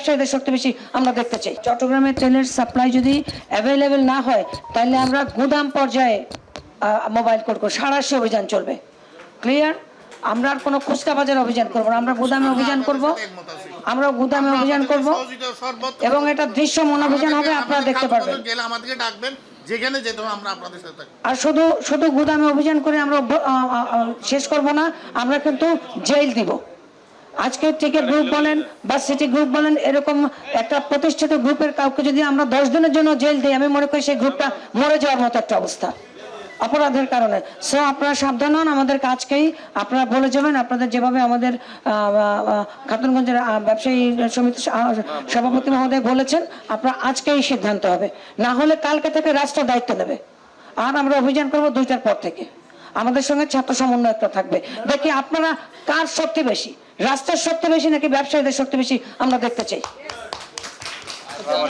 ব্যবসায়ীদের শক্তি বেশি, আমরা দেখতে চাই। চট্টগ্রামের তেলের সাপ্লাই যদি অ্যাভেলেবেল না হয়, তাহলে আমরা গুদাম পর্যায়ে মোবাইল করব। সারাশি অভিযান চলবে। ক্লিয়ার আমরা আর কোনো খুচরা বাজার অভিযান করব আমরা গুদামে অভিযান করব। আমরা গুদামে অভিযান করব। এবং এটা দৃশ্যমান অভিযান হবে, আপনারা দেখতে পারবেন। আর শুধু শুধু গুদামে অভিযান করে আমরা শেষ করব না। আমরা কিন্তু জেল দিব। আজকে থেকে গ্রুপ বলেন বা সিটি গ্রুপ বলেন, এরকম একটা প্রতিষ্ঠিত গ্রুপের কাউকে যদি আমরা দশ দিনের জন্য জেল দিই, আমি মনে করি সেই গ্রুপটা মরে যাওয়ার মতো একটা অবস্থা। অপরাধের কারণে। সো আপনারা সাবধান হন, আমাদের কাজকেই আপনারা বলে যাবেন, আপনাদের যেভাবে আমাদের খাতুনগঞ্জের ব্যবসায়ী সমিতি সভাপতি মহোদয় বলেছেন, আপনারা আজকেই সিদ্ধান্ত হবে। না হলে কালকে থেকে রাষ্ট্র দায়িত্ব নেবে। আর আমরা অভিযান করব দুইটার পর থেকে। আমাদের সঙ্গে ছাত্র সমন্বয়করা থাকবে। দেখি আপনারা কার শক্তি বেশি? রাষ্ট্রের শক্তি বেশি নাকি ব্যবসায়ীদের শক্তি বেশি? আমরা দেখতে চাই।